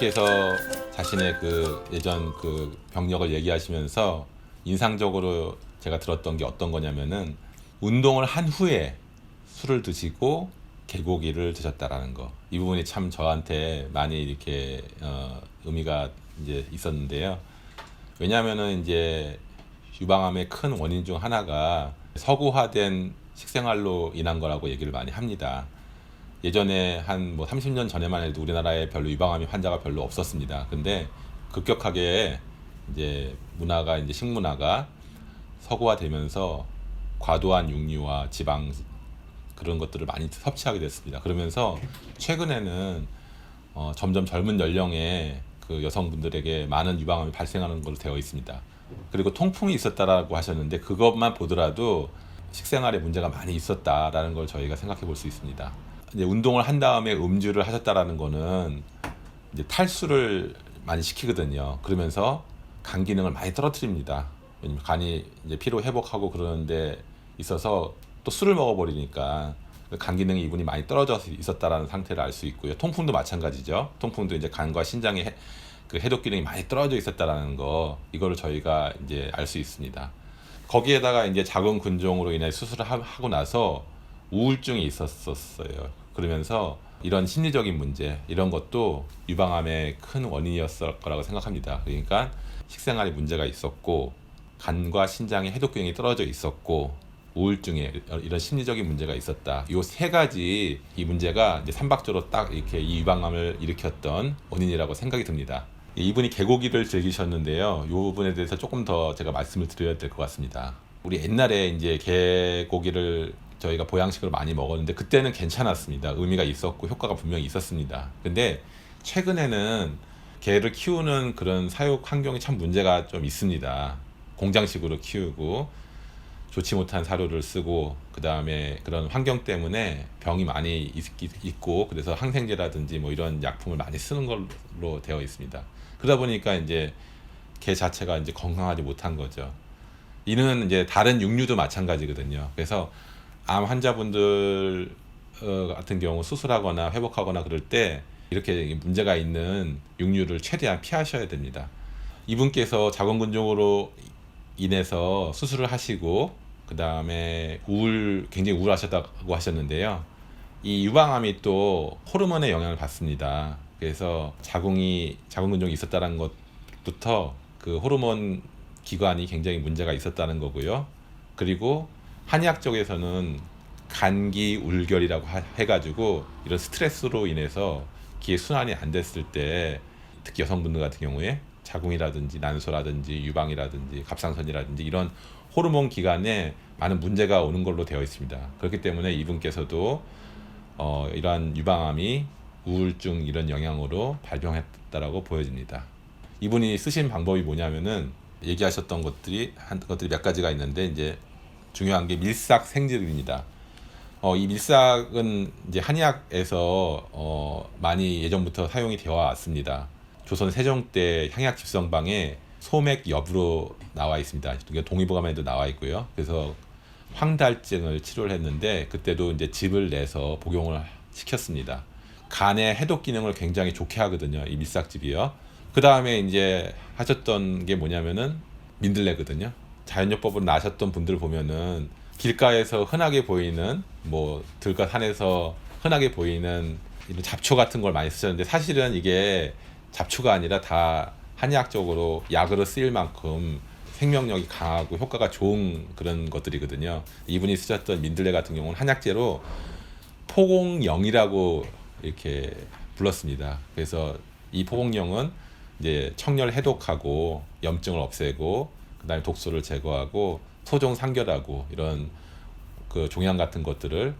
이분께서 자신의 그 예전 그 병력을 얘기하시면서 인상적으로 제가 들었던 게 어떤 거냐면은 운동을 한 후에 술을 드시고 개고기를 드셨다라는 거. 이 부분이 참 저한테 많이 이렇게 어, 의미가 이제 있었는데요. 왜냐하면은 이제 유방암의 큰 원인 중 하나가 서구화된 식생활로 인한 거라고 얘기를 많이 합니다. 예전에 한 뭐 30년 전에만 해도 우리나라에 별로 유방암 환자가 별로 없었습니다. 근데 급격하게 이제 문화가 이제 식문화가 서구화되면서 과도한 육류와 지방 그런 것들을 많이 섭취하게 됐습니다. 그러면서 최근에는 어, 점점 젊은 연령의 그 여성분들에게 많은 유방암이 발생하는 걸로 되어 있습니다. 그리고 통풍이 있었다라고 하셨는데 그것만 보더라도 식생활에 문제가 많이 있었다라는 걸 저희가 생각해 볼 수 있습니다. 이제 운동을 한 다음에 음주를 하셨다라는 거는 이제 탈수를 많이 시키거든요. 그러면서 간 기능을 많이 떨어뜨립니다. 간이 이제 피로 회복하고 그러는데 있어서 또 술을 먹어버리니까 간 기능이 이분이 많이 떨어져 있었다라는 상태를 알 수 있고요. 통풍도 마찬가지죠. 통풍도 이제 간과 신장의 해, 그 해독 기능이 많이 떨어져 있었다라는 거 이거를 저희가 이제 알 수 있습니다. 거기에다가 이제 자궁 근종으로 인해 수술을 하- 하고 나서 우울증이 있었었어요. 그러면서 이런 심리적인 문제 이런 것도 유방암의 큰 원인이었을 거라고 생각합니다. 그러니까 식생활에 문제가 있었고 간과 신장의 해독 기능이 떨어져 있었고 우울증에 이런 심리적인 문제가 있었다. 요세 가지 이 문제가 이제 삼박조로 딱 이렇게 이 유방암을 일으켰던 원인이라고 생각이 듭니다. 이분이 개고기를 즐기셨는데요. 이 부분에 대해서 조금 더 제가 말씀을 드려야 될 것 같습니다. 우리 옛날에 이제 개고기를 저희가 보양식으로 많이 먹었는데 그때는 괜찮았습니다. 의미가 있었고 효과가 분명히 있었습니다. 근데 최근에는 개를 키우는 그런 사육 환경이 참 문제가 좀 있습니다. 공장식으로 키우고 좋지 못한 사료를 쓰고 그 다음에 그런 환경 때문에 병이 많이 있- 있고 그래서 항생제라든지 뭐 이런 약품을 많이 쓰는 걸로 되어 있습니다. 그러다 보니까 이제 개 자체가 이제 건강하지 못한 거죠. 이는 이제 다른 육류도 마찬가지거든요. 그래서 암 환자분들 어, 같은 경우 수술하거나 회복하거나 그럴 때 이렇게 문제가 있는 육류를 최대한 피하셔야 됩니다. 이분께서 자궁근종으로 인해서 수술을 하시고 그 다음에 우울 굉장히 우울하셨다고 하셨는데요. 이 유방암이 또 호르몬의 영향을 받습니다. 그래서 자궁이 자궁근종이 있었다는 것부터 그 호르몬 기관이 굉장히 문제가 있었다는 거고요. 그리고 한의학 쪽에서는 간기 울결이라고 하- 해가지고 이런 스트레스로 인해서 기의 순환이 안 됐을 때 특히 여성분들 같은 경우에 자궁이라든지 난소라든지 유방이라든지 갑상선이라든지 이런 호르몬 기관에 많은 문제가 오는 걸로 되어 있습니다. 그렇기 때문에 이분께서도 어, 이러한 유방암이 우울증 이런 영향으로 발병했다라고 보여집니다. 이분이 쓰신 방법이 뭐냐면은 얘기하셨던 것들이 한 것들이 몇 가지가 있는데 이제 중요한 게 밀싹 생질입니다. 어, 이 밀싹은 이제 한의학에서 어, 많이 예전부터 사용이 되어 왔습니다. 조선 세종 때 향약 집성방에 소맥 엽으로 나와 있습니다. 동의보감에도 나와 있고요. 그래서 황달증을 치료를 했는데 그때도 이제 즙을 내서 복용을 시켰습니다. 간의 해독 기능을 굉장히 좋게 하거든요. 이 밀싹즙이요. 그 다음에 이제 하셨던 게 뭐냐면은 민들레거든요. 자연요법으로 나셨던 분들 보면은 길가에서 흔하게 보이는 뭐 들과 산에서 흔하게 보이는 이런 잡초 같은 걸 많이 쓰셨는데 사실은 이게 잡초가 아니라 다 한의학적으로 약으로 쓰일 만큼 생명력이 강하고 효과가 좋은 그런 것들이거든요. 이분이 쓰셨던 민들레 같은 경우는 한약재로 포공영이라고 이렇게 불렀습니다. 그래서 이 포공영은 이제 청열 해독하고 염증을 없애고 그다음에 독소를 제거하고 소종 상결하고 이런 그 종양 같은 것들을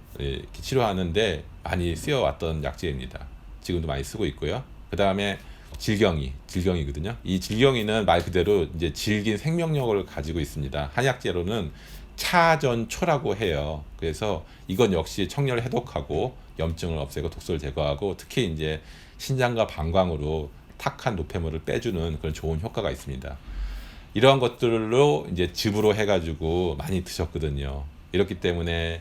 치료하는데 많이 쓰여왔던 약재입니다. 지금도 많이 쓰고 있고요. 그 다음에 질경이, 질경이거든요. 이 질경이는 말 그대로 이제 질긴 생명력을 가지고 있습니다. 한약재로는 차전초라고 해요. 그래서 이건 역시 청열을 해독하고 염증을 없애고 독소를 제거하고 특히 이제 신장과 방광으로 탁한 노폐물을 빼주는 그런 좋은 효과가 있습니다. 이러한 것들로 이제 즙으로 해가지고 많이 드셨거든요. 이렇기 때문에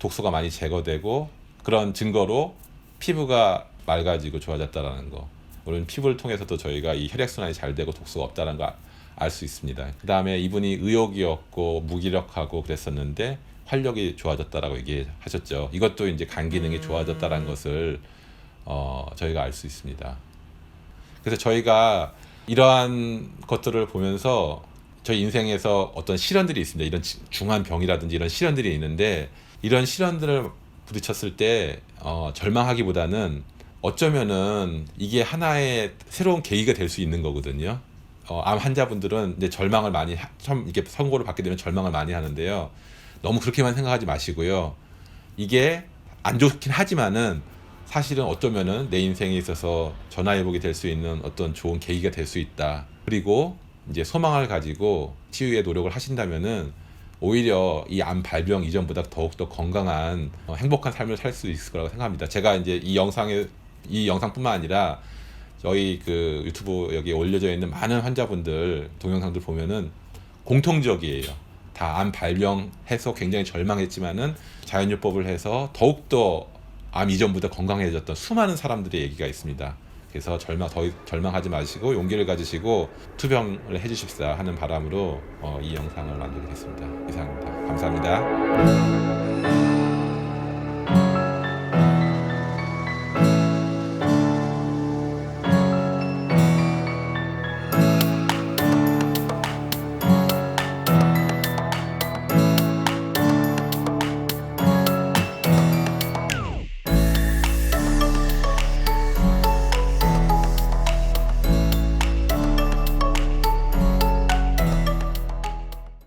독소가 많이 제거되고 그런 증거로 피부가 맑아지고 좋아졌다라는 거. 물론 피부를 통해서도 저희가 이 혈액순환이 잘 되고 독소가 없다는 거알수 있습니다. 그 다음에 이분이 의욕이었고 무기력하고 그랬었는데 활력이 좋아졌다라고 얘기하셨죠. 이것도 이제 간 기능이 좋아졌다라는 것을 어, 저희가 알 수 있습니다. 그래서 저희가 이러한 것들을 보면서 저희 인생에서 어떤 시련들이 있습니다. 이런 지- 중한 병이라든지 이런 시련들이 있는데 이런 시련들을 부딪혔을 때 어, 절망하기보다는 어쩌면은 이게 하나의 새로운 계기가 될 수 있는 거거든요. 어, 암 환자분들은 이제 절망을 많이 하- 처음 이게 선고를 받게 되면 절망을 많이 하는데요. 너무 그렇게만 생각하지 마시고요. 이게 안 좋긴 하지만은 사실은 어쩌면은 내 인생에 있어서 전화해보게 될수 있는 어떤 좋은 계기가 될 수 있다. 그리고 이제 소망을 가지고 치유의 노력을 하신다면은 오히려 이 암 발병 이전보다 더욱더 건강한 어, 행복한 삶을 살 수 있을 거라고 생각합니다. 제가 이제 이 영상에 이 영상뿐만 아니라 저희 그 유튜브 여기 올려져 있는 많은 환자분들 동영상들 보면은 공통적이에요. 다 암 발병해서 굉장히 절망했지만은 자연요법을 해서 더욱더 암 이전보다 건강해졌던 수많은 사람들의 얘기가 있습니다. 그래서 절망 더 절망하지 마시고 용기를 가지시고 투병을 해주십사 하는 바람으로 어, 이 영상을 만들게 됐습니다. 이상입니다. 감사합니다.